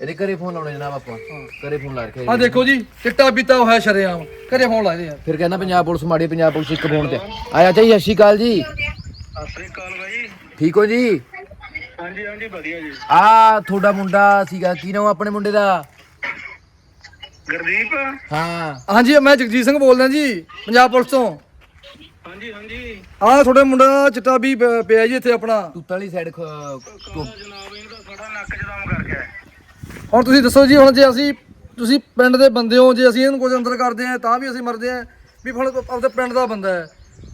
ਇਹਦੇ ਘਰੇ ਫੋਨ ਲਾਉਣਾ ਜਨਾਬ ਆਪਾਂ। ਘਰੇ ਫੋਨ ਲਾ ਰੱਖਿਆ ਆ ਦੇਖੋ ਜੀ ਚਿੱਟਾ ਪੀਤਾ ਹੋਇਆ ਸ਼ਰੇਆਮ। ਘਰੇ ਫੋਨ ਲਾਏ ਯਾਰ। ਫਿਰ ਕਹਿੰਦਾ ਪੰਜਾਬ ਪੁਲਿਸ ਮਾੜੀ ਪੰਜਾਬ ਪੁਲਿਸ ਇੱਕ ਫੋਨ ਤੇ। ਆਇਆ ਚਾਹੀ ਸਤਿ ਸ਼੍ਰੀ ਅਕਾਲ ਜੀ। ਸਤਿ ਸ੍ਰੀ ਅਕਾਲ ਬਾਈ। ਠੀਕ ਹੋ ਜੀ? ਹਾਂਜੀ ਹਾਂਜੀ ਵਧੀਆ ਜੀ। ਆ ਤੁਹਾਡਾ ਮੁੰਡਾ ਸੀਗਾ ਕੀ ਨਾਮ ਆਪਣੇ ਮੁੰਡੇ ਦਾ? ਗੁਰਦੀਪ? ਹਾਂ। ਹਾਂਜੀ ਮੈਂ ਜਗਜੀਤ ਸਿੰਘ ਬੋਲਦਾ ਜੀ ਪੰਜਾਬ ਪੁਲਿਸ ਤੋਂ। ਹਾਂਜੀ ਹਾਂਜੀ। ਆ ਤੁਹਾਡੇ ਮੁੰਡਾ ਚਿੱਟਾ ਵੀ ਪਿਆ ਜੀ ਇੱਥੇ ਆਪਣਾ। ਤੂਤਾਂ ਵਾਲੀ ਸਾਈਡ ਜਨਾਬ ਇਹਦਾ ਸਾਡਾ ਨੱਕ ਜਦਾਮ ਕਰ ਗਿਆ ਹੁਣ ਤੁਸੀਂ ਦੱਸੋ ਜੀ, ਹੁਣ ਜੇ ਅਸੀਂ ਤੁਸੀਂ ਪਿੰਡ ਦੇ ਬੰਦੇ ਹੋ, ਜੇ ਅਸੀਂ ਇਹਨੂੰ ਕੁਝ ਅੰਦਰ ਕਰਦੇ ਆ, ਤਾਂ ਵੀ ਅਸੀਂ ਮਰਦੇ ਆ। ਵੀ ਹੁਣ ਆਪਦੇ ਪਿੰਡ ਦਾ ਬੰਦਾ ਹੈ।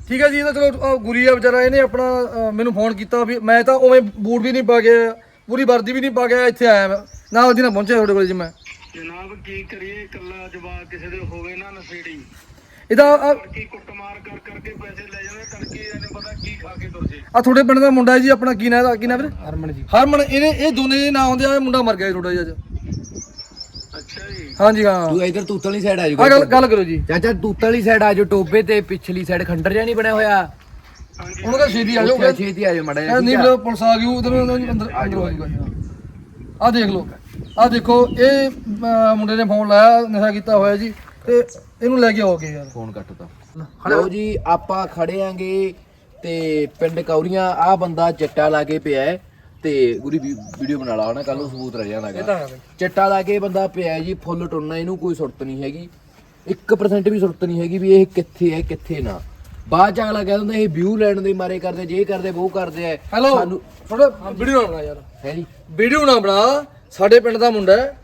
ਠੀਕ ਹੈ ਜੀ ਇਹਦਾ ਚਲੋ ਗੁਰੀ ਆ ਵਿਚਾਰਾ, ਇਹਨੇ ਆਪਣਾ ਮੈਨੂੰ ਫੋਨ ਕੀਤਾ ਵੀ ਮੈਂ ਤਾਂ ਉਵੇਂ ਬੂਟ ਵੀ ਨਹੀਂ ਪਾ ਗਿਆ ਪੂਰੀ ਵਰਦੀ ਵੀ ਨਹੀਂ ਪਾ ਗਿਆ ਇੱਥੇ ਆਇਆ ਮੈਂ। ਨਾਲ ਦੀ ਨਾਲ ਪਹੁੰਚਿਆ ਤੁਹਾਡੇ ਕੋਲ ਜੀ ਮੈਂ। ਜਨਾਬ, ਕੀ ਕਰੀਏ? ਇਕੱਲਾ ਜਵਾਬ ਕਿਸੇ ਦੇ ਹੋਵੇ ਨਾ, ਨਸੇੜੀ। ਇਹਦਾ ਆ ਕੀ ਕੁੱਟਮਾਰ ਕਰ ਕਰਕੇ ਪੈਸੇ ਲੈ ਜਾਂਦੇ ਤੜਕੇ ਇਹਨੇ ਪਤਾ ਕੀ ਖਾ ਕੇ ਤੁਰ ਜੇ ਆਹ ਤੁਹਾਡੇ ਪਿੰਡ ਦਾ ਮੁੰਡਾ ਹੈ ਜੀ ਆਪਣਾ ਕੀ ਨਾਂ ਇਹਦਾ ਕੀ ਨਾਂ ਵੀਰੇ? ਹਰਮਨ ਜੀ। ਹਰਮਨ ਇਹਨੇ ਇਹ ਦੋਨੇ ਦੇ ਨਾਂ ਆਉਂਦੇ ਆ ਇਹ ਮੁੰਡਾ ਮਰ ਗਿਆ ਜੀ ਤੁਹਾਡਾ ਜੀ ਅੱਜ। ਅੱਛਾ ਜੀ। ਹਾਂਜੀ ਹਾਂ। ਤੂੰ ਇਧਰ ਤੂਤਾਂ ਵਾਲੀ ਸਾਈਡ ਆ ਆ ਜਾਊਗਾ ਗੱਲ ਗੱਲ ਕਰੋ ਜੀ। ਚਾਚਾ ਤੂਤਾਂ ਵਾਲੀ ਸਾਈਡ ਆ ਜਾਓ ਟੋਬੇ ਤੇ ਪਿਛਲੀ ਸਾਈਡ ਖੰਡਰ ਜਿਹਾ ਨਹੀਂ ਬਣਿਆ ਹੋਇਆ। ਹਾਂਜੀ। ਉਹਨੂੰ ਕਹ ਛੇਤੀ ਆ ਜਾਓ ਉੱਥੇ ਛੇਤੀ ਆ ਜਾਓ ਮੜਾ ਇਹ ਨਹੀਂ ਲੋ ਪੁਲਿਸ ਆ ਗਈ ਉਧਰ ਅੰਦਰ ਅੰਦਰ ਹੋ ਜਾਊਗਾ ਆ ਦੇਖ ਲਓ। ਆ ਦੇਖੋ ਇਹ ਮੁੰਡੇ ਨੇ ਫੋਨ ਲਾਇਆ ਨਸ਼ਾ ਕੀਤਾ ਹੋਇਆ ਜੀ। ਤੇ ਇਹਨੂੰ ਲੈ ਕੇ ਆਓਗੇ ਯਾਰ। ਫੋਨ ਕੱਟਤਾ ਲਓ ਜੀ ਆਪਾਂ ਖੜੇ ਆਂਗੇ ਤੇ ਪਿੰਡ ਕੌਰੀਆਂ ਆ ਬੰਦਾ ਚੱਟਾ ਲਾ ਕੇ ਪਿਆ ਹੈ ਤੇ ਗੁਰੀ ਵੀਡੀਓ ਬਣਾ ਲਾ ਹਨਾ ਕੱਲ ਨੂੰ ਸਬੂਤ ਰਹਿ ਜਾਣਾਗਾ ਚੱਟਾ ਲਾ ਕੇ ਬੰਦਾ ਪਿਆ ਹੈ ਜੀ ਫੁੱਲ ਟੁੰਨਾ ਇਹਨੂੰ ਕੋਈ ਸੁਰਤ ਨਹੀਂ ਹੈਗੀ। 1% ਵੀ ਸੁਰਤ ਨਹੀਂ ਹੈਗੀ ਵੀ ਇਹ ਕਿੱਥੇ ਹੈ ਕਿੱਥੇ ਨਾ। ਬਾਅਦ ਚ ਅਗਲਾ ਕਹਿ ਦਿੰਦਾ ਇਹ ਵਿਊ ਲੈਣ ਦੇ ਮਾਰੇ ਕਰਦੇ ਜੇ ਕਰਦੇ ਉਹ ਕਰਦੇ ਆ ਹੈਲੋ ਸਾਨੂੰ ਥੋੜਾ ਵੀਡੀਓ ਨਾ ਬਣਾ ਯਾਰ। ਹੈ ਜੀ। ਵੀਡੀਓ ਨਾ ਬਣਾ। ਸਾਡੇ ਪਿੰਡ ਦਾ ਮੁੰਡਾ ਹੈ।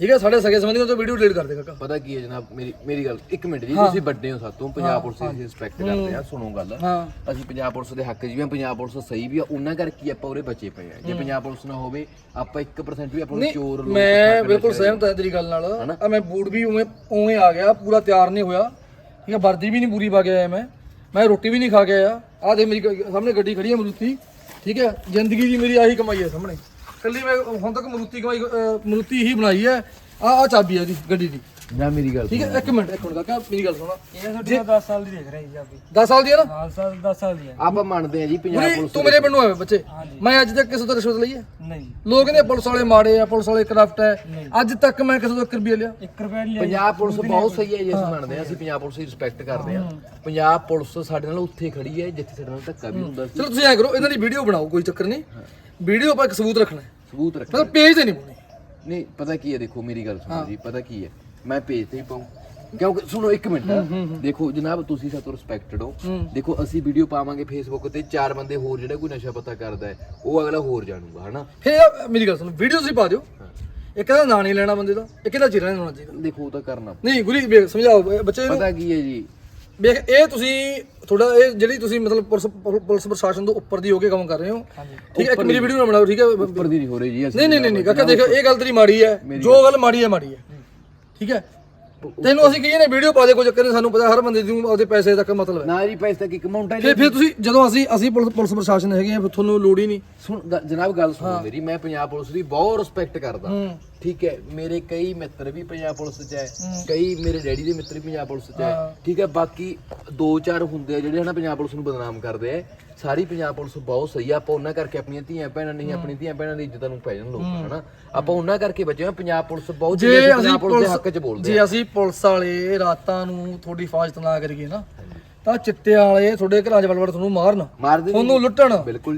ਠੀਕ ਹੈ ਸਾਡੇ ਸਗੇ ਸੰਬੰਧੀਆਂ ਤੋਂ ਵੀਡੀਓ ਡਿਲੀਟ ਕਰ ਦੇ ਕਾਕਾ। ਪਤਾ ਕੀ ਹੈ ਜਨਾਬ ਮੇਰੀ ਮੇਰੀ ਗੱਲ ਇੱਕ ਮਿੰਟ ਜੀ ਤੁਸੀਂ ਵੱਡੇ ਹੋ ਸਾਤੋਂ ਪੰਜਾਬ ਪੁਲਿਸ ਦੀ ਰਿਸਪੈਕਟ ਕਰਦੇ ਆ ਸੁਣੋ ਗੱਲ। ਹਾਂ। ਅਸੀਂ ਪੰਜਾਬ ਪੁਲਿਸ ਦੇ ਹੱਕ 'ਚ ਵੀ ਆ ਪੰਜਾਬ ਪੁਲਿਸ ਸਹੀ ਵੀ ਆ ਉਹਨਾਂ ਕਰਕੇ ਆਪਾਂ ਉਰੇ ਬਚੇ ਪਏ ਆ। ਜੇ ਪੰਜਾਬ ਪੁਲਿਸ ਨਾ ਹੋਵੇ ਆਪਾਂ 1% ਵੀ ਆਪਾਂ ਨੂੰ ਚੋਰ ਲੋਕ ਮੈਂ ਬਿਲਕੁਲ ਸਹਿਮਤ ਹਾਂ ਤੇਰੀ ਗੱਲ ਨਾਲ। ਆ ਮੈਂ ਬੂਟ ਵੀ ਉਵੇਂ ਉਵੇਂ ਆ ਗਿਆ ਪੂਰਾ ਤਿਆਰ ਨਹੀਂ ਹੋਇਆ। ਠੀਕ ਹੈ ਵਰਦੀ ਵੀ ਨਹੀਂ ਪੂਰੀ ਪਾ ਕੇ ਆਇਆ ਮੈਂ। ਮੈਂ ਰੋਟੀ ਵੀ ਨਹੀਂ ਖਾ ਕੇ ਆਇਆ। ਆ ਦੇ ਮੇਰੀ ਸਾਹਮਣੇ ਗੱਡੀ ਖੜੀ ਹੈ ਮਰੂਤੀ। ਠੀਕ ਹੈ ਜ਼ਿੰਦਗੀ ਦੀ ਮੇਰੀ ਆਹੀ ਕਮਾਈ ਹੈ ਸਾਹਮਣੇ। ਕੱਲੀ ਮੈਂ ਹੁਣ ਤੱਕ ਮਰੂਤੀ ਕਮਾਈ ਅਹ, ਮਰੂਤੀ ਹੀ ਬਣਾਈ ਹੈ। ਆ ਆ ਚਾਬੀ ਹੈ ਦੀ ਗੱਡੀ ਦੀ। ਨਾ ਮੇਰੀ ਗੱਲ ਠੀਕ ਹੈ ਇੱਕ ਮਿੰਟ ਇੱਕ ਮਿੰਟ ਕਾਕਾ ਮੇਰੀ ਗੱਲ ਸੁਣਾ। ਇਹ ਤੁਹਾਡੀ 10 ਸਾਲ ਦੀ ਦੇਖ ਰਹੇ ਜੀ ਆਪੀ 10 ਸਾਲ ਦੀ ਹੈ ਨਾ? 10 ਸਾਲ 10 ਸਾਲ ਦੀ ਹੈ। ਆਪਾਂ ਮੰਨਦੇ ਆ ਜੀ ਪੰਜਾਬ ਪੁਲਿਸ ਤੂੰ ਮੇਰੇ ਪਿੰਡ ਆਵੇ ਬੱਚੇ। ਮੈਂ ਅੱਜ ਤੱਕ ਕਿਸੇ ਤੋਂ ਰਿਸ਼ਵਤ ਲਈ ਹੈ? ਨਹੀਂ। ਲੋਕ ਕਹਿੰਦੇ ਪੁਲਿਸ ਵਾਲੇ ਮਾੜੇ ਆ ਪੁਲਿਸ ਵਾਲੇ ਕਰਪਟ ਹੈ। ਅੱਜ ਤੱਕ ਮੈਂ ਕਿਸੇ ਤੋਂ 1 ਰੁਪਿਆ ਲਿਆ। 1 ਰੁਪਏ ਨਹੀਂ ਪੰਜਾਬ ਪੁਲਿਸ ਬਹੁਤ ਸਹੀ ਹੈ ਜੀ ਅਸੀਂ ਮੰਨਦੇ ਆ ਅਸੀਂ ਪੰਜਾਬ ਪੁਲਿਸ ਦੀ ਰਿਸਪੈਕਟ ਕਰਦੇ ਆ ਪੰਜਾਬ ਪੁਲਿਸ ਸਾਡੇ ਨਾਲ ਉੱਥੇ ਖੜੀ ਹੈ ਜਿੱਥੇ ਸਾਡੇ ਨਾਲ ਧੱਕਾ ਵੀ ਹੁੰਦਾ ਸੀ। ਚਲੋ ਤੁਸੀਂ ਐ ਕਰੋ ਇਹਨਾਂ ਦੀ ਵੀਡੀਓ ਬਣਾਓ ਕੋਈ ਚੱਕਰ ਨਹੀਂ। ਵੀਡੀਓ ਆਪਾਂ ਇੱਕ ਸਬੂਤ ਰੱਖਣਾ ਹੈ। ਸਬੂਤ ਰੱਖ ਮਤਲਬ ਪੇਜ ਤੇ ਨਹੀਂ ਪਾਉਣੀ। ਨਹੀਂ ਪਤਾ ਕੀ ਹੈ ਦੇਖੋ ਮੇਰੀ ਗੱਲ ਸੁਣੋ ਜੀ ਪਤਾ ਕੀ ਹੈ ਮੈਂ ਪੇਜ ਤੇ ਹੀ ਪਾਉਂ। ਕਿਉਂਕਿ ਸੁਣੋ ਇੱਕ ਮਿੰਟ। ਦੇਖੋ ਜਨਾਬ ਤੁਸੀਂ ਸਾਤੋਂ ਰਿਸਪੈਕਟਡ ਹੋ। ਦੇਖੋ ਅਸੀਂ ਵੀਡੀਓ ਪਾਵਾਂਗੇ ਫੇਸਬੁੱਕ ਤੇ ਚਾਰ ਬੰਦੇ ਹੋਰ ਜਿਹੜਾ ਕੋਈ ਨਸ਼ਾ ਪਤਾ ਕਰਦਾ ਹੈ ਉਹ ਅਗਲਾ ਹੋਰ ਜਾਣੂਗਾ ਹਨਾ? ਫੇਰ ਮੇਰੀ ਗੱਲ ਸੁਣੋ ਵੀਡੀਓ ਤੁਸੀਂ ਪਾ ਦਿਓ। ਇੱਕ ਦਾ ਨਾਂ ਨਹੀਂ ਲੈਣਾ ਬੰਦੇ ਦਾ ਇੱਕ ਦਾ ਚਿਹਰਾ ਨਹੀਂ ਹੋਣਾ ਚਾਹੀਦਾ। ਦੇਖੋ ਉਹ ਤਾਂ ਕਰਨਾ। ਨਹੀਂ ਗੁਰੀ ਸਮਝਾਓ ਬੱਚੇ ਨੂੰ। ਪਤਾ ਕੀ ਹੈ ਜੀ ਵੇਖ ਇਹ ਤੁਸੀਂ ਥੋੜਾ ਇਹ ਜਿਹੜੀ ਤੁਸੀਂ ਮਤਲਬ ਪੁਲਿਸ ਪੁਲਿਸ ਪ੍ਰਸ਼ਾਸਨ ਤੋਂ ਉੱਪਰ ਦੀ ਹੋ ਕੇ ਕੰਮ ਕਰ ਰਹੇ ਹੋ। ਠੀਕ ਹੈ ਇੱਕ ਮੇਰੀ ਵੀਡੀਓ ਨਾ ਬਣਾਓ ਠੀਕ ਹੈ? ਉੱਪਰ ਦੀ ਨਹੀਂ ਹੋ ਰਹੀ ਜੀ ਨਹੀਂ ਨਹੀਂ ਨਹੀਂ ਕਾਕਾ ਦੇਖੋ ਇਹ ਗੱਲ ਤੇਰੀ ਮਾੜੀ ਹੈ। ਜੋ ਗੱਲ। ਮਾੜੀ ਹੈ ਮਾੜੀ ਹੈ। ਠੀਕ ਹੈ? ਤੈਨੂੰ ਅਸੀਂ ਕਹੀਏ ਨੇ ਵੀਡੀਓ ਪਾ ਦੇ ਕੋਈ ਚੱਕਰ ਨਹੀਂ ਸਾਨੂੰ ਪਤਾ ਹਰ ਬੰਦੇ ਨੂੰ ਆਪਦੇ ਪੈਸੇ ਤੱਕ ਮਤਲਬ ਹੈ। ਨਾ ਜੀ ਪੈਸੇ ਤੱਕ ਇੱਕ ਅਮਾਉਂਟ ਹੈ ਫਿਰ ਫਿਰ ਤੁਸੀਂ ਜਦੋਂ ਅਸੀਂ ਅਸੀਂ ਪੁਲਿਸ ਪੁਲਿਸ ਪ੍ਰਸ਼ਾਸਨ ਹੈਗੇ ਆ ਫਿਰ ਤੁਹਾਨੂੰ ਲੋੜ ਹੀ ਨਹੀਂ। ਸੁਣ ਗ- ਜਨਾਬ ਗੱਲ ਸੁਣੋ ਮੇਰੀ ਮੈਂ ਪੰਜਾਬ ਪੁਲਿਸ ਦੀ ਬਹੁਤ ਰਿਸਪੈਕਟ ਕਰਦਾ। ਠੀਕ ਹੈ ਮੇਰੇ ਕਈ ਮਿੱਤਰ ਵੀ ਪੰਜਾਬ ਪੁਲਿਸ 'ਚ ਹੈ। ਕਈ ਮੇਰੇ ਡੈਡੀ ਦੇ ਮਿੱਤਰ ਵੀ ਪੰਜਾਬ ਪੁਲਿਸ 'ਚ ਹੈ। ਠੀਕ ਹੈ ਬਾਕੀ ਦੋ ਚਾਰ ਹੁੰਦੇ ਆ ਜਿਹੜੇ ਹਨਾ ਪੰਜਾਬ ਪੁਲਿਸ ਨੂੰ ਬਦਨਾਮ ਕਰਦੇ ਆ। ਸਾਰੀ ਪੰਜਾਬ ਪੁਲਿਸ ਬਹੁਤ ਸਹੀ ਆ ਆਪਾਂ ਉਹਨਾਂ ਕਰਕੇ ਆਪਣੀਆਂ ਧੀਆਂ ਭੈਣਾਂ ਨਹੀਂ ਆਪਣੀਆਂ ਧੀਆਂ ਭੈਣਾਂ ਦੀ ਇੱਜ਼ਤਾਂ ਨੂੰ ਪੈ ਜਾਣ ਲੋਕ ਹਨਾ? ਆਪਾਂ ਉਹਨਾਂ ਕਰਕੇ ਬਚੇ ਆ ਪੰਜਾਬ ਪੁਲਿਸ ਬਹੁਤ ਜੇ ਅਸੀਂ ਪੁਲਿਸ ਦੇ ਹੱਕ 'ਚ ਬੋਲਦੇ ਜੇ ਅਸੀਂ ਪੁਲਿਸ ਵਾਲੇ ਰਾਤਾਂ ਨੂੰ ਤੁਹਾਡੀ ਹਿਫਾਜ਼ਤ ਨਾ ਕਰੀਏ ਨਾ ਤਾਂ ਚਿੱਟੇ ਵਾਲੇ ਤੁਹਾਡੇ ਘਰਾਂ 'ਚ ਵੜ ਤੁਹਾਨੂੰ ਮਾਰਨ। ਤੁਹਾਨੂੰ ਲੁੱਟਣ।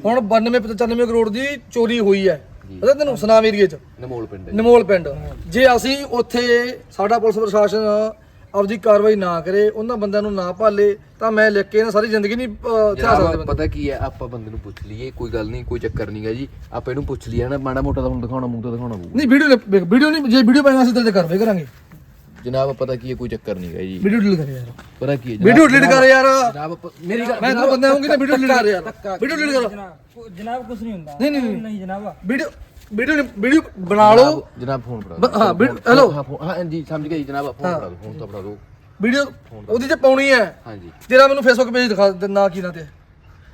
ਹੁਣ 92 95 ਕਰੋੜ ਦੀ ਚੋਰੀ ਹੋਈ ਹੈ। ਪਤਾ ਤੈਨੂੰ ਸੁਨਾਮ ਏਰੀਏ 'ਚ? ਨਮੋਲ ਪਿੰਡ ਹੈ। ਨਿਮੋਲ ਪਿੰਡ। ਜੇ ਅਸੀਂ ਉੱਥੇ ਸਾਡਾ ਪੁਲਿਸ ਪ੍ਰਸ਼ਾਸਨ ਆਪਦੀ ਕਾਰਵਾਈ ਨਾ ਕਰੇ ਉਹਨਾਂ ਬੰਦਿਆਂ ਨੂੰ ਨਾ ਭਾਲੇ ਤਾਂ ਮੈਂ ਲਿਖ ਕੇ ਨਾ ਸਾਰੀ ਜ਼ਿੰਦਗੀ ਨਹੀਂ ਅਹ, ਇਤਿਹਾਸ ਜਨਾਬ, ਸਕਦੇ ਪਤਾ ਕੀ ਹੈ ਆਪਾਂ ਬੰਦੇ ਨੂੰ ਪੁੱਛ ਲਈਏ ਕੋਈ ਗੱਲ ਨਹੀਂ ਕੋਈ ਚੱਕਰ ਨਹੀਂਗਾ ਜੀ। ਆਪਾਂ ਇਹਨੂੰ ਪੁੱਛ ਲਈਏ ਨਾ ਮਾੜਾ ਮੋਟਾ ਤਾਂ ਹੁਣ ਦਿਖਾਉਣਾ ਮੂੰਹ ਤਾਂ ਦਿਖਾਉਣਾ ਪਊ। ਨਹੀਂ ਵੀਡੀਓ ਵੀਡੀਓ ਨਹੀਂ ਜੇ ਵੀਡੀਓ ਪਾਏਗਾ ਅਸੀਂ ਤੇਰੇ ਤੇ ਕਾਰਵਾਈ ਕਰਾਂਗੇ। ਜਨਾਬ ਪਤਾ ਕੀ ਹੈ ਕੋਈ ਚੱਕਰ ਨਹੀਂਗਾ ਜੀ। ਵੀਡੀਓ ਡਿਲੀਟ ਕਰ ਯਾਰ। ਪਤਾ ਕੀ ਹੈ ਜਨਾਬ- ਵੀਡੀਓ ਡਿਲੀਟ ਕਰ ਯਾਰ। ਜਨਾਬ ਪ- ਮੇਰੀ ਗੱਲ ਮੈਂ ਤਾਂ ਬੰਦਾ ਆਉਂਗੀ ਨਾ ਵੀਡੀਓ ਡਿਲੀਟ ਕਰ ਯਾਰ। ਵੀਡੀਓ ਡਿਲੀਟ ਕਰ। ਜਨਾਬ ਕੁਝ ਨਹੀਂ ਹੁੰਦਾ। ਨਹੀਂ ਨਹੀਂ। ਨਹੀਂ ਜਨਾਬ। ਵੀਡੀਓ ਵੀਡੀਓ ਵੀਡੀਓ ਬਣਾ ਲਓ। ਜਨਾਬ ਫੋਨ ਫੜਾ ਬ- ਹਾਂ, ਫੋਨ- ਹੈਲੋ। ਹਾਂ ਫੋਨ- ਹਾਂ ਜੀ ਸਮਝ ਗਿਆ ਜੀ ਜਨਾਬ ਫੋਨ ਫੜਾ ਦਿਓ ਫੋਨ ਤਾਂ ਫੜਾ ਦਿਓ। ਵੀਡੀਓ ਉਹਦੀ ਤੇ ਪਾਉਣੀ ਹੈ। ਹਾਂਜੀ। ਤੇਰਾ ਮੈਨੂੰ ਫੇਸਬੁੱਕ ਪੇਜ ਦਿਖਾ ਦੇ ਨਾ ਕੀ ਨਾ ਤੇ।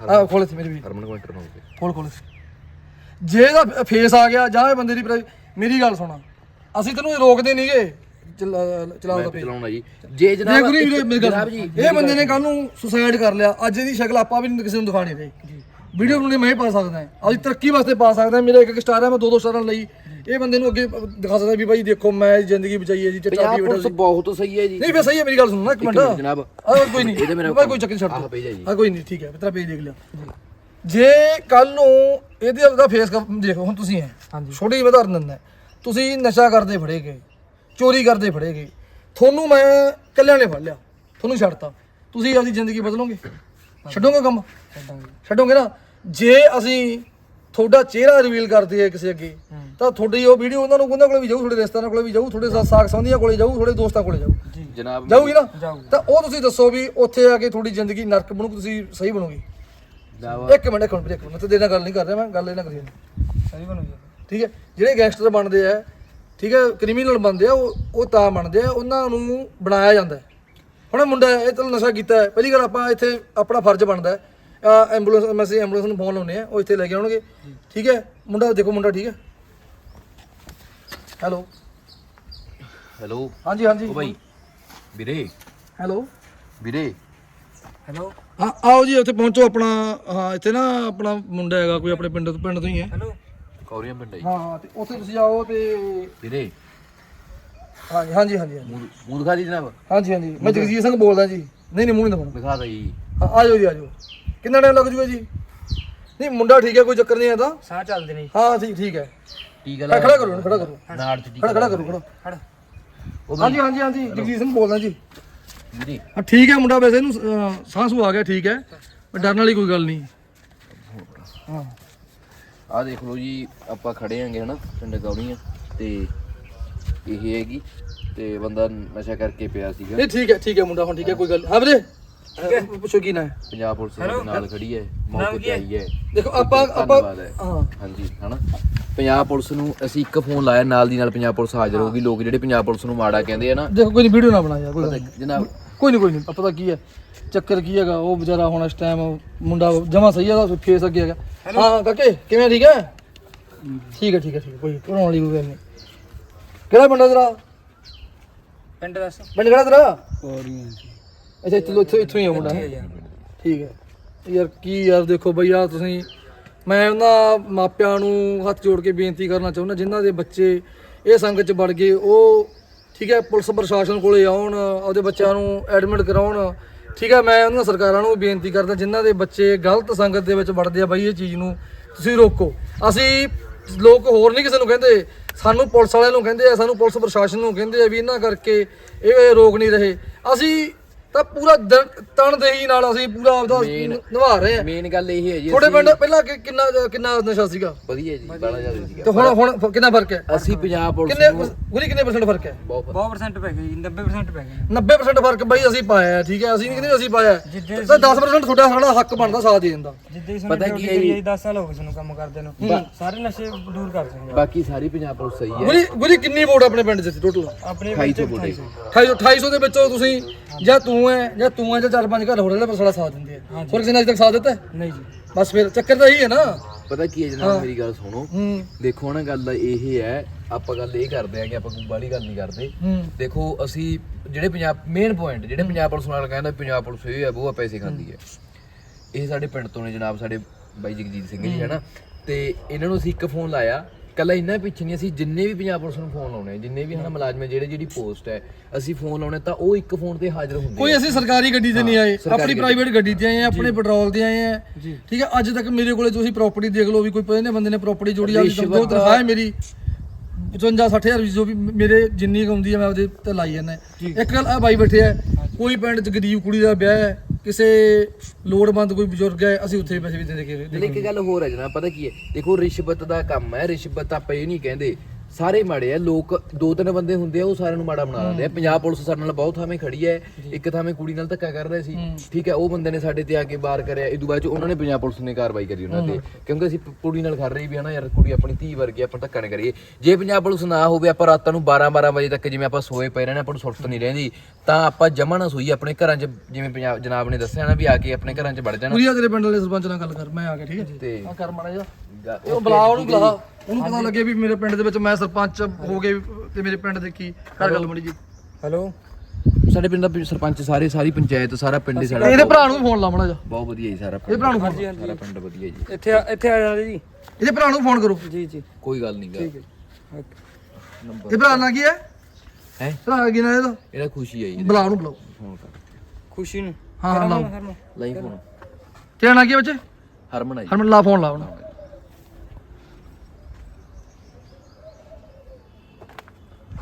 ਆ ਖੋਲ ਇੱਥੇ ਮੇਰੀ ਵੀ। ਹਰਮਨ ਕਮੈਂਟਰ ਨਾ ਹੋਵੇ ਖੋਲ ਖੋਲ। ਜੇ ਇਹਦਾ ਫੇਸ ਆ ਗਿਆ ਜਾਂ ਇਹ ਬੰਦੇ ਦੀ ਪ੍ਰਾਈ- ਮੇਰੀ ਗੱਲ ਸੁਣਾ। ਅਸੀਂ ਤੈਨੂੰ ਰੋਕਦੇ ਨਹੀਂਗੇ ਚਲਾਉ ਦਾ ਪੇਜ ਚਲਾਉਣਾ ਜੀ। ਜੇ ਜਨਾਬ। ਜੀ ਇਹ ਬੰਦੇ ਨੇ ਕੱਲ ਨੂੰ ਸੁਸਾਈਡ ਕਰ ਲਿਆ। ਅੱਜ ਇਹਦੀ ਸ਼ਕਲ ਆਪਾਂ ਵੀ ਨਹੀਂ ਕਿਸੇ ਨੂੰ ਦਿਖਾਣੀ ਪਈ। ਵੀਡੀਓ ਨੂੰ ਮੈਂ ਹੀ ਪਾ ਸਕਦਾ ਹਾਂ। ਆਪਦੀ ਤਰੱਕੀ ਵਾਸਤੇ ਪਾ ਸਕਦਾ ਮੇਰਾ ਇੱਕ ਇੱਕ ਸਟਾਰ ਹੈ ਮੈਂ ਦੋ ਦੋ ਸਟਾਰਾਂ ਲਈ। ਇਹ ਬੰਦੇ ਨੂੰ ਅੱਗੇ ਦਿਖਾ ਸਕਦਾ ਵੀ ਬਾਈ ਦੇਖੋ ਮੈਂ ਜ਼ਿੰਦਗੀ ਬਚਾਈ ਹੈ ਜੀ ਚਿੱਟਾ ਪੰਜਾਬ ਬੈਠਾ ਪੁਲਿਸ ਬਹੁਤ ਸਹੀ ਹੈ ਜੀ। ਨਹੀਂ ਫੇ ਸਹੀ ਹੈ ਮੇਰੀ ਗੱਲ ਸੁਣੋ ਨਾ ਇੱਕ ਮਿੰਟ। ਮਿੰਟ ਜਨਾਬ। ਆਹ ਕੋਈ ਨਹੀਂ। ਇਹਦੇ ਮੇਰਾ ਬਾਈ ਕੋਈ ਚੱਕਰ ਛੱਡ ਆਹ। ਪੇਜ ਹੈ ਜੀ। ਹਾਂ ਕੋਈ ਨਹੀਂ ਠੀਕ ਹੈ ਤੇਰਾ ਪੇਜ ਦੇਖ ਲਿਆ ਜੇ ਕੱਲ ਨੂੰ ਇਹਦੇ ਉਹਦਾ ਫੇਸ ਦੇਖੋ ਹੁਣ ਤੁਸੀਂ ਹੈ ਹਾਂਜੀ। ਛੋਟੀ ਉਦਾਹਰਨ ਦਿੰਦਾ ਤੁਸੀਂ ਨਸ਼ਾ ਕਰਦੇ ਫੜੇ ਗਏ ਚੋਰੀ ਕਰਦੇ ਫੜੇ ਗਏ। ਤੁਹਾਨੂੰ ਮੈਂ ਕੱਲਿਆਂ ਨੇ ਫੜ ਲਿਆ। ਤੁਹਾਨੂੰ ਛੱਡਤਾ। ਤੁਸੀਂ ਆਪਣੀ ਜ਼ਿੰਦਗੀ ਬਦਲੋਗੇ? ਛੱਡੋਗੇ ਕੰਮ? ਛੱਡਾਂਗੇ। ਛੱਡੋਗੇ ਨਾ? ਜੇ ਅਸੀਂ ਤੁਹਾਡਾ ਚਿਹਰਾ ਰਿਵੀਲ ਕਰਦੇ ਆ ਕਿਸੇ ਅੱਗੇ। ਤਾਂ ਤੁਹਾਡੀ ਉਹ ਵੀਡੀਓ ਉਹਨਾਂ ਨੂੰ ਉਹਨਾਂ ਕੋਲੇ ਵੀ ਜਾਊ ਤੁਹਾਡੇ ਰਿਸ਼ਤੇਦਾਰਾਂ ਕੋਲੇ ਵੀ ਜਾਊ ਤੁਹਾਡੇ ਸਾ- ਸਾਕ ਸੰਬੰਧੀਆਂ ਕੋਲੇ ਜਾਊ ਤੁਹਾਡੇ ਦੋਸਤਾਂ ਕੋਲੇ ਜਾਊ। ਜੀ। ਜਨਾਬ ਜਾਊਗੀ ਨਾ? ਜਾਊਗੀ। ਤਾਂ ਉਹ ਤੁਸੀਂ ਦੱਸੋ ਵੀ ਉੱਥੇ ਆ ਕੇ ਤੁਹਾਡੀ ਜ਼ਿੰਦਗੀ ਨਰਕ ਬਣੂ ਤੁਸੀਂ ਸਹੀ ਬਣੋਗੇ? ਇੱਕ ਮਿੰਟ ਇੱਕ ਮਿੰਟ ਇੱਕ ਮਿੰਟ ਤਾਂ ਦੇਣਾ ਗੱਲ ਨਹੀਂ ਕਰ ਰਿਹਾ ਮੈਂ ਗੱਲ ਇਹ ਨਾ ਕਰੀ ਸਹੀ ਬਣੂਗੀ? ਠੀਕ ਹੈ? ਜਿਹੜੇ ਗੈਂਗਸਟਰ ਬਣਦੇ ਆ ਠੀਕ ਹੈ ਕ੍ਰਿਮੀਨਲ ਬਣਦੇ ਆ ਉਹ ਉਹ ਤਾਂ ਬਣਦੇ ਆ ਉਹਨਾਂ ਨੂੰ ਬਣਾਇਆ ਜਾਂਦਾ। ਹੁਣ ਇਹ ਮੁੰਡਾ ਇਹ ਤਾਂ ਨਸ਼ਾ ਕੀਤਾ ਹੈ। ਪਹਿਲੀ ਗੱਲ ਆਪਾਂ ਇੱਥੇ ਆਪਣਾ ਫਰਜ਼ ਬਣਦਾ ਹੈ। ਐਂਬੂਲੈਂਸ ਮੈਂ ਐਂਬੂਲੈਂਸ ਨੂੰ ਫੋਨ ਲਾਉਨੇ ਆ ਉਹ ਇੱਥੇ ਲੈ ਕੇ ਆਉਣਗੇ। ਠੀਕ ਹੈ? ਮੁੰਡਾ ਦੇਖੋ ਮੁੰਡਾ ਠੀਕ ਹੈ? ਹੈਲੋ। ਹੈਲੋ। ਹਾਂਜੀ ਹਾਂਜੀ। ਉਹ ਬਾਈ ਵੀਰੇ। ਹੈਲੋ। ਵੀਰੇ। ਹੈਲੋ। ਹਾਂ ਆਓ ਜੀ ਉੱਥੇ ਪਹੁੰਚੋ ਆਪਣਾ ਹਾਂ ਇੱਥੇ ਨਾ ਆਪਣਾ ਮੁੰਡਾ ਹੈਗਾ ਕੋਈ ਆਪਣੇ ਪਿੰਡ ਤੋਂ ਪਿੰਡ ਤੋਂ ਹੀ ਹੈ। ਹੈਲੋ। ਕੌਰੀਆਂ ਪਿੰਡ ਹੈ ਜੀ। ਹਾਂ ਹਾਂ ਤੇ ਉੱਥੇ ਤੁਸੀਂ ਆਓ ਤੇ ਵੀਰੇ। ਹਾਂਜੀ ਹਾਂਜੀ ਹਾਂਜੀ ਹਾਂਜੀ। ਮੂੰਹ ਮੂੰਹ ਦਿਖਾ ਦੀ ਜਨਾਬ। ਹਾਂਜੀ ਹਾਂਜੀ। ਮੈਂ ਜਗਜੀਤ ਸਿੰਘ ਬੋਲਦਾ ਜੀ। ਨਹੀਂ ਨਹੀਂ ਮੂੰਹ ਨਹੀਂ ਦਿਖਾਉਣਾ। ਦਿਖਾ ਦੇ ਜੀ। ਹਾਂ, ਆ ਜਾਓ ਜੀ ਆ ਜਾਓ। ਕਿੰਨਾ ਟਾਈਮ ਲੱਗ ਜੂਗਾ ਜੀ? ਨਹੀਂ ਮੁੰਡਾ ਠੀਕ ਹੈ ਕੋਈ ਚੱਕਰ ਨਹੀਂ ਆਦਾ ਸਾਹ ਚੱਲਦੇ ਨੇ ਜੀ। ਹਾਂ ਠੀਕ ਠੀਕ ਹੈ। ਟੀਕਾ ਖੜਾ ਖੜਾ ਕਰੋ ਖੜਾ ਕਰੋ। ਨਾੜ ਚ ਖੜਾ ਟੀਕਾ ਖੜਾ ਕਰੋ ਖੜਾ। ਖੜ ਉਹ ਹਾਂਜੀ ਹਾਂਜੀ ਹਾਂਜੀ ਜਗਜੀਤ ਸਿੰਘ ਬੋਲਦਾ ਜੀ। ਵੀਰੇ। ਹਾਂ ਠੀਕ ਹੈ ਮੁੰਡਾ ਵੈਸੇ ਇਹਨੂੰ ਅਹ, ਸਾਹ ਸੂ ਆ ਗਿਆ ਠੀਕ ਹੈ। ਪਰ ਡਰਨ ਵਾਲੀ ਕੋਈ ਗੱਲ ਨਹੀਂ। ਹਾਂ। ਆਹ ਦੇਖ ਲਓ ਜੀ ਆਪਾਂ ਖੜੇ ਆਂਗੇ ਹਨਾ ਪਿੰਡ ਕੌੜੀਆਂ ਤੇ ਇਹ ਹੈਗੀ ਤੇ ਬੰਦਾ ਨਸ਼ਾ ਕਰਕੇ ਪਿਆ ਸੀਗਾ। ਨਹੀਂ ਠੀਕ ਹੈ ਠੀਕ ਹੈ ਮੁੰਡਾ ਹੁਣ ਠੀਕ ਹੈ ਕੋਈ ਗੱਲ ਹਾਂ ਵੀਰੇ ਪੁੱਛੋ ਕੀ ਨਾ। ਹੈ ਪੰਜਾਬ ਪੁਲਿਸ ਸਾਡੇ ਨਾਲ ਖੜੀ ਹੈ ਮੌਕੇ ਤੇ ਆਈ ਹੈ। ਦੇਖੋ ਆਪਾਂ ਆਪਾਂ ਹੈ। ਹਾਂਜੀ ਹਨਾ? ਪੰਜਾਬ ਪੁਲਿਸ ਨੂੰ ਅਸੀਂ ਇੱਕ ਫੋਨ ਲਾਇਆ ਨਾਲ ਦੀ ਨਾਲ ਪੰਜਾਬ ਪੁਲਿਸ ਹਾਜ਼ਰ ਹੋ। ਗਈ ਲੋਕ ਜਿਹੜੇ ਪੰਜਾਬ ਪੁਲਿਸ ਨੂੰ ਮਾੜਾ ਕਹਿੰਦੇ ਆ ਨਾ। ਦੇਖੋ ਕੋਈ ਵੀਡੀਓ ਨਾ ਬਣਾ ਯਾਰ ਕੋਈ। ਜਨਾਬ ਕੋਈ ਨਹੀਂ ਕੋਈ ਨਹੀਂ ਪਤਾ ਕੀ ਹੈ? ਚੱਕਰ ਕੀ ਹੈਗਾ ਉਹ ਵਿਚਾਰਾ ਹੁਣ ਇਸ ਟਾਈਮ ਮੁੰਡਾ ਜਮਾ ਸਹੀ ਹੈਗਾ ਫੇਸ ਅੱਗੇ ਹੈਗਾ। ਹਾਂ ਕਾਕੇ ਕਿਵੇਂ ਠੀਕ ਹੈ? ਠੀਕ ਹੈ ਠੀਕ ਹੈ ਠੀਕ ਕੋਈ ਘਰਾਉਣ ਵਾਲੀ ਕੋਈ ਗੱਲ ਨਹੀਂ ਕਿਹੜਾ ਹੈ ਤੇਰਾ? ਪਿੰਡ ਦੱਸ। ਪਿੰਡ ਕਿਹੜਾ ਤੇਰਾ? ਕੋਰੀਆਂ ਅੱਛਾ ਇੱਥੋਂ ਇੱਥੋਂ ਇੱਥੋਂ ਹੀ ਆ ਮੁੰਡਾ। ਹੈਂ? ਠੀਕ ਹੈ। ਯਾਰ ਕੀ ਯਾਰ ਦੇਖੋ ਬਈ ਆ ਤੁਸੀਂ ਮੈਂ ਉਹਨਾਂ ਮਾਪਿਆਂ ਨੂੰ ਹੱਥ ਜੋੜ ਕੇ ਬੇਨਤੀ ਕਰਨਾ ਚਾਹੁੰਦਾ ਜਿਨ੍ਹਾਂ ਦੇ ਬੱਚੇ ਇਹ ਸੰਗਤ ਚ ਵੜ ਗਏ ਉਹ ਠੀਕ ਹੈ ਪੁਲਿਸ ਪ੍ਰਸ਼ਾਸਨ ਕੋਲੇ ਆਉਣ ਆਪਦੇ ਬੱਚਿਆਂ ਨੂੰ ਐਡਮਿਟ ਕਰਾਉਣ। ਠੀਕ ਹੈ ਮੈਂ ਉਹਨਾਂ ਸਰਕਾਰਾਂ ਨੂੰ ਵੀ ਬੇਨਤੀ ਕਰਦਾ ਜਿਨ੍ਹਾਂ ਦੇ ਬੱਚੇ ਗਲਤ ਸੰਗਤ ਦੇ ਵਿੱਚ ਵੜਦੇ ਆ ਬਈ ਇਹ ਚੀਜ਼ ਨੂੰ ਤੁਸੀਂ ਰੋਕੋ। ਅਸੀਂ ਲੋਕ ਹੋਰ ਨਹੀਂ ਕਿਸੇ ਨੂੰ ਕਹਿੰਦੇ ਸਾਨੂੰ ਪੁਲਿਸ ਵਾਲਿਆਂ ਨੂੰ ਕਹਿੰਦੇ ਆ ਸਾਨੂੰ ਪੁਲਿਸ ਪ੍ਰਸ਼ਾਸਨ ਨੂੰ ਕਹਿੰਦੇ ਆ ਵੀ ਇਹਨਾਂ ਕਰਕੇ ਇਹ ਰੋਕ ਨਹੀਂ ਰਹੇ। ਅਸੀਂ ਤਾਂ ਪੂਰਾ ਦਿਨ- ਤਨਦੇਹੀ ਨਾਲ ਅਸੀਂ ਪੂਰਾ ਆਪਦਾ ਨਿਭਾ ਰਹੇ ਆ ਮੇਨ ਗੱਲ ਇਹ ਹੈ ਜੀ ਤੁਹਾਡੇ ਪਿੰਡ ਪਹਿਲਾਂ ਕਿ- ਕਿੰਨਾ ਕਿੰਨਾ ਨਸ਼ਾ ਸੀਗਾ? ਵਧੀਆ ਜੀ ਬੜਾ ਜ਼ਿਆਦਾ ਸੀਗਾ। ਤੇ ਹੁਣ ਹੁਣ ਕਿੰਨਾ ਫ਼ਰਕ ਹੈ? ਅਸੀਂ ਪੰਜਾਬ ਪੁਲਿਸ ਕਿੰਨੇ ਨੂੰ ਗੁਰੀ ਕਿੰਨੇ ਪਰਸੈਂਟ ਫ਼ਰਕ ਹੈ? ਬਹੁਤ 100% ਪੈ ਗਏ ਜੀ 90% ਪੈ ਗਏ 90% ਫ਼ਰਕ ਬਈ ਅਸੀਂ ਪਾਇਆ ਹੈ, ਠੀਕ ਹੈ? ਅਸੀਂ ਨਹੀਂ ਕਹਿੰਦੇ ਅਸੀਂ ਪਾਇਆ ਹੈ। ਜਿੱਦੇ ਤਾਂ 10% ਤੁਹਾਡਾ ਸਾਡਾ ਹੱਕ ਬਣਦਾ ਸਾਥ ਦੇ। ਦਿੰਦਾ ਜਿੱਦੇ ਹੀ ਪਤਾ ਕੀ ਹੈ ਜੀ? ਕਰੀ 10 ਸਾਲ ਹੋ ਗਏ ਸਾਨੂੰ ਕੰਮ ਕਰਦੇ ਨੂੰ। ਸਾਰੇ ਨਸ਼ੇ ਦੂਰ ਕਰ ਸਕਦੇ ਬਾਕੀ ਸਾਰੀ ਪੰਜਾਬ ਪੁਲਿਸ ਸਹੀ ਹੈ। ਗੁਰੀ ਗੁਰੀ ਕਿੰਨੀ ਵੋਟ ਆਪਣੇ ਪਿੰਡ 'ਚ ਟੋਟਲ ਆਪਣੇ 2800 ਵੋਟੇ 28 2800 ਦੇ ਵਿੱਚੋਂ ਤੁਸੀਂ ਜਾਂ ਤੂੰ ਹੈ ਜਾਂ ਤੂੰ ਹੈ ਜਾਂ ਚਾਰ ਪੰਜ ਘਰ ਹੋਰ ਜਿਹੜੇ ਸਾਡਾ ਸਾਥ ਦਿੰਦੇ ਆ। ਹੋਰ ਕਿਸੇ ਨੇ ਅਜੇ ਤੱਕ ਸਾਥ ਦਿੱਤਾ? ਹੈ? ਨਹੀਂ ਜੀ। ਬਸ ਫਿਰ ਚੱਕਰ ਤਾਂ ਇਹੀ ਹੈ ਨਾ। ਪਤਾ ਕੀ ਹੈ ਜਨਾਬ ਮੇਰੀ ਗੱਲ ਸੁਣੋ। ਹੂੰ। ਦੇਖੋ ਨਾ ਗੱਲ ਇਹ ਹੈ ਆਪਾਂ ਗੱਲ ਇਹ ਕਰਦੇ ਆ ਕਿ ਆਪਾਂ ਕੋਈ ਬਾਹਲੀ ਗੱਲ ਨਹੀਂ ਕਰਦੇ। ਹੂੰ। ਦੇਖੋ ਅਸੀਂ ਜਿਹੜੇ ਪੰਜਾਬ ਮੇਨ ਪੁਆਇੰਟ ਜਿਹੜੇ ਪੰਜਾਬ ਪੁਲਿਸ ਨਾਲ ਕਹਿੰਦਾ ਪੰਜਾਬ ਪੁਲਿਸ ਇਹ ਹੈ ਉਹ ਪੈਸੇ ਖਾਂਦੀ ਹੈ। ਇਹ ਸਾਡੇ ਪਿੰਡ ਤੋਂ ਨੇ ਜਨਾਬ ਸਾਡੇ ਬਾਈ ਜਗਜੀਤ ਸਿੰਘ ਜੀ ਹੈਨਾ। ਤੇ ਇਹਨਾਂ ਨੂੰ ਅਸੀਂ ਇੱਕ ਫੋਨ ਲਾਇਆ ਕੱਲਾ ਇਹਨਾਂ ਪਿੱਛੇ ਨਹੀਂ ਅਸੀਂ ਜਿੰਨੇ ਵੀ ਪੰਜਾਬ ਪੁਲਿਸ ਨੂੰ ਫੋਨ ਲਾਉਣੇ ਜਿੰਨੇ ਵੀ ਹਨਾ ਮੁਲਾਜ਼ਮ ਜਿਹੜੇ ਜਿਹੜੀ ਪੋਸਟ ਹੈ ਅਸੀਂ ਫੋਨ ਲਾਉਣੇ ਤਾਂ ਉਹ ਇੱਕ ਫੋਨ ਤੇ ਹਾਜ਼ਰ ਹੁੰਦੇ ਕੋਈ ਅਸੀਂ ਸਰਕਾਰੀ ਗੱਡੀ ਤੇ ਨਹੀਂ ਆਏ ਆਪਣੀ ਪ੍ਰਾਈਵੇਟ ਗੱਡੀ ਤੇ ਆਏ ਆ ਆਪਣੇ ਪੈਟਰੋਲ ਤੇ ਆਏ ਆ। ਠੀਕ ਹੈ ਅੱਜ ਤੱਕ ਮੇਰੇ ਕੋਲੇ ਤੁਸੀਂ ਪ੍ਰਾਪਰਟੀ ਦੇਖ ਲਓ ਵੀ ਕੋਈ ਪਹਿਲੇ ਬੰਦੇ ਨੇ ਪ੍ਰਾਪਰਟੀ ਜੋੜੀ ਆ ਜੋ ਤਨਖਾਹ ਹੈ ਮੇਰੀ। 55 60000 ਜੋ ਵੀ ਮੇਰੇ ਜਿੰਨੀ ਕੁ ਆਉਂਦੀ ਹੈ ਮੈਂ ਉਹਦੇ ਤੇ ਲਾਈ ਜਾਂਦਾ। ਇੱਕ ਗੱਲ ਆ ਬਾਈ ਬੈਠੇ ਆ ਕੋਈ ਪਿੰਡ ਚ ਗਰੀਬ ਕੁੜੀ ਦਾ ਵਿਆਹ ਹੈ ਕਿਸੇ ਲੋੜਵੰਦ ਕੋਈ ਬਜ਼ੁਰਗ ਹੈ ਅਸੀਂ ਉੱਥੇ ਪੈਸੇ ਵੀ ਦੇ ਦੇ ਕੇ ਲੇਕਿਨ ਇੱਕ ਗੱਲ ਹੋਰ ਹੈ ਜਨਾਬ ਪਤਾ ਕੀ ਹੈ? ਦੇਖੋ ਰਿਸ਼ਵਤ ਦਾ ਕੰਮ ਹੈ ਰਿਸ਼ਵਤ ਆਪਾਂ ਇਹ ਨਹੀਂ ਕਹਿੰਦੇ। ਸਾਰੇ ਮਾੜੇ ਆ ਲੋਕ ਦੋ ਤਿੰਨ ਬੰਦੇ ਹੁੰਦੇ ਆ ਉਹ ਸਾਰਿਆਂ ਨੂੰ ਮਾੜਾ ਬਣਾ ਦਿੰਦੇ ਆ। ਪੰਜਾਬ ਪੁਲਿਸ ਸਾਡੇ ਨਾਲ ਬਹੁਤ ਥਾਵੇਂ ਖੜੀ ਹੈ। ਇੱਕ ਥਾਵੇਂ ਕੁੜੀ ਨਾਲ ਧੱਕਾ ਕਰ ਰਹੇ ਸੀ। ਠੀਕ ਹੈ ਉਹ ਬੰਦੇ ਨੇ ਸਾਡੇ ਤੇ ਆ ਕੇ ਬਾਰ ਕਰਿਆ। ਇਹ ਤੋਂ ਬਾਅਦ ਚ ਉਹਨਾਂ ਨੇ ਪੰਜਾਬ ਪੁਲਿਸ ਨੇ ਕਾਰਵਾਈ ਕਰੀ ਉਹਨਾਂ ਤੇ। ਕਿਉਂਕਿ ਅਸੀਂ ਪ- ਕੁੜੀ ਨਾਲ ਕਰ ਰਹੇ ਵੀ ਹਨਾ ਯਾਰ ਕੁੜੀ ਆਪਣੀ ਧੀ ਵਰਗੀ ਆ, ਆਪਾਂ ਧੱਕਾ ਨਾ ਕਰੀਏ। ਜੇ ਪੰਜਾਬ ਪੁਲਿਸ ਨਾ ਹੋਵੇ ਆਪਾਂ ਰਾਤਾਂ ਨੂੰ 12 12 ਵਜੇ ਤੱਕ ਜਿਵੇਂ ਆਪਾਂ ਸੋਏ ਪਏ ਰਹਿਣਾ ਆਪਾਂ ਨੂੰ ਸੁਰਤ ਨਹੀਂ ਰਹਿੰਦੀ। ਤਾਂ ਆਪਾਂ ਜਮਾ ਨਾ ਆਪਣੇ ਘਰਾਂ 'ਚ ਜਿਵੇਂ ਪੰਜਾਬ ਜਨਾਬ ਨੇ ਦੱਸਿਆ ਨਾ ਵੀ ਆ ਕੇ ਆਪਣੇ ਘਰਾਂ 'ਚ ਵੜ ਜਾਣਾ। ਕੁੜੀਆ ਤੇਰੇ ਪਿੰਡ ਵਾਲੇ ਸਰਪੰਚ ਨਾਲ ਗੱਲ ਕਰ ਮੈਂ ਆ ਗਿਆ ਠੀਕ ਹੈ ਤੇ ਆ ਕਰ ਮਾੜਾ ਜਿਹਾ। ਉਹ ਬੁਲਾ ਉਹਨੂੰ ਬੁਲਾ ਉਹਨੂੰ ਪਤਾ ਲੱਗੇ ਵੀ ਮੇਰੇ ਪਿੰਡ ਦੇ ਵਿੱਚ ਮੈਂ ਸਰਪੰਚ ਹੋ ਗਏ ਤੇ ਮੇਰੇ ਪਿੰਡ ਦੇ ਕੀ ਕਰ ਗੱਲ ਬਣੀ ਜੀ। ਹੈਲੋ। ਸਾਡੇ ਪਿੰਡ ਦਾ ਸਰਪੰਚ ਸਾਰੇ ਸਾਰੀ ਪੰਚਾਇਤ ਸਾਰਾ ਪਿੰਡ ਹੀ ਸਾਡਾ ਇਹਦੇ ਭਰਾ ਨੂੰ ਫੋਨ ਲਾ ਮਾੜਾ ਜਿਹਾ। ਬਹੁਤ ਵਧੀਆ ਜੀ ਸਾਰਾ ਪਿੰਡ ਭਰਾ ਨੂੰ ਫੋਨ ਸਾਰਾ ਪਿੰਡ ਵਧੀਆ ਜੀ। ਇੱਥੇ ਆ- ਇੱਥੇ ਆ ਜਾਓ ਜੀ। ਇਹਦੇ ਭਰਾ ਨੂੰ ਫੋਨ ਕਰੋ। ਜੀ ਜੀ। ਕੋਈ ਗੱਲ ਨਹੀਂ ਗਾ। ਨੰਬਰ ਇਹ ਭਰਾ ਨਾਂ ਕੀ ਹੈ? ਹੈ? ਭਰਾ ਕੀ ਨਾਂ ਇਹਦਾ? ਇਹਦਾ ਖੁਸ਼ੀ ਆਈ ਬੁਲਾਓ ਉਹਨੂੰ ਬੁਲਾਓ। ਫੋਨ ਕਰ। ਖੁਸ਼ੀ ਨੂੰ। ਹਾਂ ਹਾਂ ਲਾਓ। ਹਰਮਨ ਲਈ ਫੋਨ। ਕਿਹੜਾ ਨਾਂ ਕੀ ਹੈ ਬੱਚੇ? ਹਰਮਨ ਆਈ ਹਰਮਨ ਲਾ ਫੋਨ ਲਾ ਉਹਨੂੰ।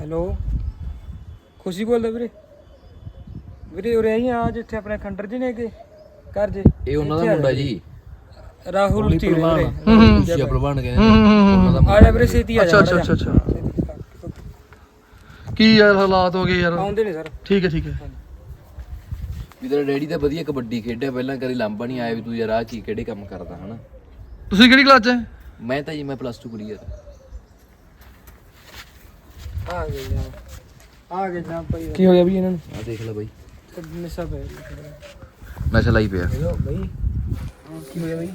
ਹੈਲੋ? ਖੁਸ਼ੀ ਬੋਲਦਾ ਵੀਰੇ। ਵੀਰੇ ਉਰੇ ਆਈ ਆ ਜਿੱਥੇ ਆਪਣੇ ਖੰਡਰ ਜੀ ਨੇ ਕਿ ਘਰ ਜੇ। ਇਹ ਉਹਨਾਂ ਦਾ ਮੁੰਡਾ ਜੀ। ਰਾਹੁਲ ਖੁਸ਼ੀ ਆ ਪ੍ਰਵਾਨ ਕਹਿੰਦੇ ਨੇ। ਉਹਨਾਂ ਦਾ ਆ ਜਾ ਵੀਰੇ ਛੇਤੀ ਆ ਜਾ ਅੱਛਾ ਅੱਛਾ ਅੱਛਾ ਅੱਛਾ। ਕੀ ਯਾਰ ਹਾਲਾਤ ਹੋ ਗਏ ਯਾਰ? ਆਉਂਦੇ ਨੇ ਸਰ। ਠੀਕ ਹੈ ਠੀਕ ਹੈ। ਵੀ ਤੇਰਾ ਡੈਡੀ ਤਾਂ ਵਧੀਆ ਕਬੱਡੀ ਖੇਡਿਆ ਪਹਿਲਾਂ ਕਦੀ ਲਾਂਬਾ ਨਹੀਂ ਆਇਆ ਵੀ ਤੂੰ ਯਾਰ ਆਹ ਕੀ ਕਿਹੜੇ ਕੰਮ ਕਰਦਾ ਹਨਾ? ਤੁਸੀਂ ਕਿਹੜੀ ਕਲਾਸ ਚ ਹੈ? ਮੈਂ ਤਾਂ ਜੀ ਮੈਂ ਪਲੱਸ 2 ਕਰੀ ਆ। ਆ ਗਏ ਜਾਂ ਆ ਗਏ ਜਾਂ ਭਾਈ। ਕੀ ਹੋ ਗਿਆ ਵੀ ਇਹਨਾਂ ਨੂੰ? ਆ ਦੇਖ ਲੈ ਬਾਈ। ਨਸ਼ਾ ਪੈ ਨਸ਼ਾ ਲਾਈ ਪਿਆ। ਹੈਲੋ ਭਾਈ ਕੀ ਹੋਇਆ ਭਾਈ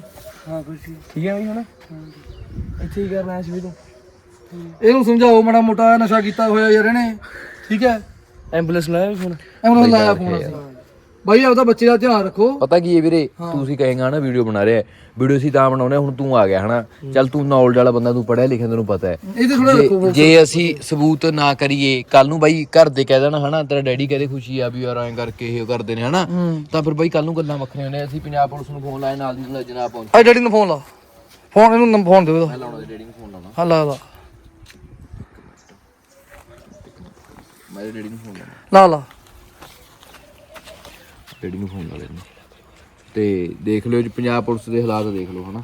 ਹਾਂ ਖੁਸ਼ੀ ਠੀਕ ਹੈ ਭਾਈ ਹੁਣ ਇੱਥੇ ਹੀ ਕਰਨਾ ਸੀ ਵੀ ਤੂੰ। ਇਹਨੂੰ ਸਮਝਾਓ ਮਾੜਾ ਮੋਟਾ ਨਸ਼ਾ ਕੀਤਾ ਹੋਇਆ ਯਾਰ ਇਹਨੇ। ਠੀਕ ਹੈ? ਐਂਬੂਲੈਂਸ ਲਾਇਆ ਫੋਨ ਐਵੇਂ ਲਾਇਆ ਫੋਨ ਅਸੀਂ। ਬਾਈ ਆਪਦਾ ਬੱਚੇ ਦਾ ਧਿਆਨ ਰੱਖੋ। ਪਤਾ ਕੀ ਹੈ ਵੀਰੇ ਤੁਸੀਂ ਕਹੇਗਾ ਨਾ ਵੀਡੀਓ ਬਣਾ ਰਿਹਾ ਵੀਡੀਓ ਅਸੀਂ ਤਾਂ ਬਣਾਉਨੇ ਹੁਣ ਤੂੰ ਆ ਗਿਆ ਹਨਾ? ਚੱਲ ਤੂੰ ਨੌਲੇਜ ਵਾਲਾ ਬੰਦਾ ਤੂੰ ਪੜਿਆ ਲਿਖਿਆ ਤੈਨੂੰ ਪਤਾ ਹੈ। ਇਹ ਤੇ ਥੋੜਾ ਰੱਖੋ ਜੇ- ਅਸੀਂ ਸਬੂਤ ਨਾ ਕਰੀਏ ਕੱਲ ਨੂੰ ਬਾਈ ਘਰ ਦੇ ਕਹਿ ਦੇਣਾ ਹਨਾ ਤੇਰਾ ਡੈਡੀ ਕਹਦੇ ਖੁਸ਼ੀ ਆ ਵੀ ਯਾਰ ਐਂ ਕਰਕੇ ਇਹ ਕਰਦੇ ਨੇ ਹਨਾ? ਤਾਂ ਫਿਰ ਬਾਈ ਕੱਲ ਨੂੰ ਗੱਲਾਂ ਵੱਖਰੀਆਂ ਨੇ ਅਸੀਂ ਪੰਜਾਬ ਪੁਲਿਸ ਨੂੰ ਫੋਨ ਲਾਇਆ ਨਾਲ ਦੀ ਨਾਲ ਜਨਾਬ ਪਹੁੰਚ। ਆ ਡੈਡੀ ਨੂੰ ਫੋਨ ਲਾ। ਫੋਨ ਇਹਨੂੰ ਫੋਨ ਦੇ ਦੋ। ਮੈਂ ਲਾਉਣਾ ਤੇ ਡੈਡੀ ਨੂੰ ਫੋਨ ਲਾਉਣਾ। ਹਾਂ ਲਾ ਲਾ। ਮੈਂ ਡੈਡੀ ਨੂੰ ਫੋਨ ਲਾਉਣਾ ਲਾ ਲਾ। ਡੈਡੀ ਨੂੰ ਫੋਨ ਲਾ ਲੈਣਾ ਤੇ ਦੇਖ ਲਿਓ ਜੀ ਪੰਜਾਬ ਪੁਲਿਸ ਦੇ ਹਾਲਾਤ ਦੇਖ ਲਓ ਹਨਾ।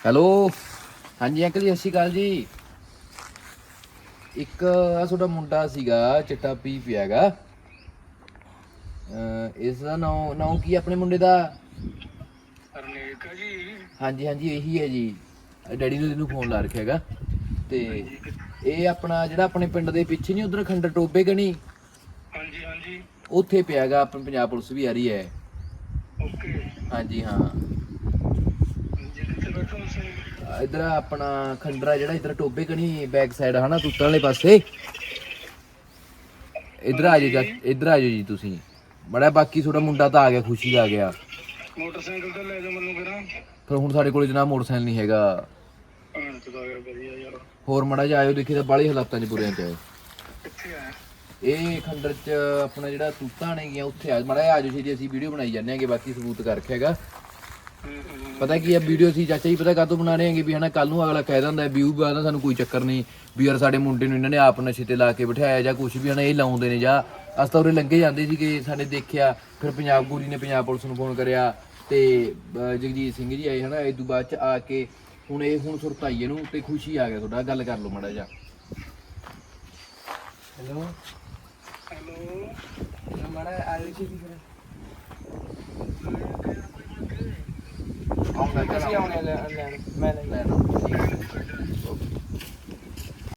ਹੈਲੋ? ਹਾਂਜੀ ਅੰਕਲ ਜੀ ਸਤਿ ਸ਼੍ਰੀ ਅਕਾਲ ਜੀ। ਇੱਕ ਆ ਤੁਹਾਡਾ ਮੁੰਡਾ ਸੀਗਾ ਚਿੱਟਾ ਪੀ ਪਿਆਗਾ ਇਸ ਦਾ ਨਾਮ ਨਾਮ ਕੀ ਹੈ ਆਪਣੇ ਮੁੰਡੇ ਦਾ? ਰਨੇਕ ਜੀ। ਹਾਂਜੀ ਹਾਂਜੀ ਇਹੀ ਹੈ ਜੀ। ਡੈਡੀ ਨੇ ਤੈਨੂੰ ਫੋਨ ਲਾ ਰੱਖਿਆ ਹੈਗਾ। ਤੇ ਇਹ ਆਪਣਾ ਜਿਹੜਾ ਆਪਣੇ ਪਿੰਡ ਦੇ ਪਿੱਛੇ ਨਹੀਂ ਉਧਰ ਖੰਡਰ ਟੋਬੇ ਗਣੀ ਹਾਂਜੀ ਹਾਂਜੀ। ਉੱਥੇ ਪਿਆਗਾ ਆਪਣੀ ਪੰਜਾਬ ਪੁਲਿਸ ਵੀ ਆ ਰਹੀ ਹੈ। ਓਕੇ। ਹਾਂਜੀ ਹਾਂ। ਇਧਰ ਆਪਣਾ ਖੰਡਰਾ ਜਿਹੜਾ ਇਧਰ ਟੋਬੇ ਗਣੀ ਬੈਕ ਸਾਈਡ ਹਨਾ ਤੁੱਤਣ ਵਾਲੇ ਪਾਸੇ? ਇਧਰ ਆ ਜਾਓ ਜੀ ਇਧਰ ਆ ਜਾਓ ਜੀ ਤੁਸੀਂ। ਬੜਾ ਬਾਕੀ ਤੁਹਾਡਾ ਮੁੰਡਾ ਤਾਂ ਆ ਗਿਆ ਖੁਸ਼ੀ ਦਾ ਆ ਗਿਆ। ਮੋਟਰਸਾਈਕਲ ਤੇ ਲੈ ਜਾ ਮੈਨੂੰ ਕਰਾਂ ਪਰ ਹੁਣ ਸਾਡੇ ਕੋਲ ਜਨਾਬ ਮੋਟਰਸਾਈਕਲ ਨਹੀਂ ਹੈਗਾ। ਹਾਂ ਤੇ ਯਾਰ ਵਧੀਆ ਯਾਰ। ਹੋਰ ਮੜਾ ਜਾ ਆਇਓ ਦੇਖੀ ਤਾਂ ਬਾਹਲੀ ਹਾਲਾਤਾਂ 'ਚ ਬੁਰਿਆਂ 'ਚ ਹੈ ਕਿੱਥੇ ਆ? ਇਹ ਖੰਡਰ ਚ ਆਪਣਾ ਜਿਹੜਾ ਤੂਤਾਂ ਨੇ ਗਿਆ ਉੱਥੇ ਆ। ਮੜਾ ਆ ਜਾਓ ਜੀ ਅਸੀਂ ਵੀਡੀਓ ਬਣਾਈ ਜਾਂਦੇ ਆਂਗੇ ਬਾਕੀ ਸਬੂਤ ਕਰ ਰੱਖਿਆਗਾ ਪਤਾ ਕੀ ਆ ਵੀਡੀਓ ਸੀ ਚਾਚਾ ਜੀ ਪਤਾ ਕਾਹਤੋਂ ਬਣਾ ਰਹੇ ਆਂਗੇ ਵੀ ਹਨਾ ਕੱਲ ਨੂੰ ਅਗਲਾ ਕਹਿ ਦਿੰਦਾ ਵਿਊ ਬਾਅਦ ਸਾਨੂੰ ਕੋਈ ਚੱਕਰ ਨਹੀਂ ਵੀ ਯਾਰ ਸਾਡੇ ਮੁੰਡੇ ਨੂੰ ਇਹਨਾਂ ਨੇ ਆਪ ਨਸ਼ੇ ਤੇ ਲਾ ਕੇ ਬਿਠਾਇਆ ਜਾਂ ਕੁਝ ਵੀ ਹਨਾ ਇਹ ਲਾਉਂਦੇ ਨੇ ਜਾਂ ਅਸ ਤਾਂ ਉਰੇ ਲੰਘੇ ਜਾਂਦੇ ਸੀਗੇ ਸਾਡੇ ਦੇਖਿਆ ਫਿਰ ਪੰਜਾਬ ਗੂਰੀ ਨੇ ਪੰਜਾਬ ਪੁਲਿਸ ਨੂੰ ਫੋਨ ਕਰਿਆ ਤੇ ਅਹ, ਜਗਜੀਤ ਸਿੰਘ ਜੀ ਆਏ ਹਨਾ ਇਹ ਤੋਂ ਬਾਅਦ ਚ ਆ ਕੇ ਹੁਣ ਇਹ ਹੁਣ ਸੁਰਤ ਆਈ ਇਹਨੂੰ ਤੇ ਖੁਸ਼ੀ ਆ ਗਿਆ ਤੁਹਾਡਾ ਗੱਲ ਕਰ ਲਓ ਮੜਾ ਜਾ ਹੈਲੋ? ਹੈਲੋ? ਮਾੜਾ ਆਇਓ ਛੇਤੀ ਫਿਰ ਆਉਂਦਾ ਅਸੀਂ ਆਉਣੇ। ਲੈ ਲੈਣ ਮੈਂ ਲੈ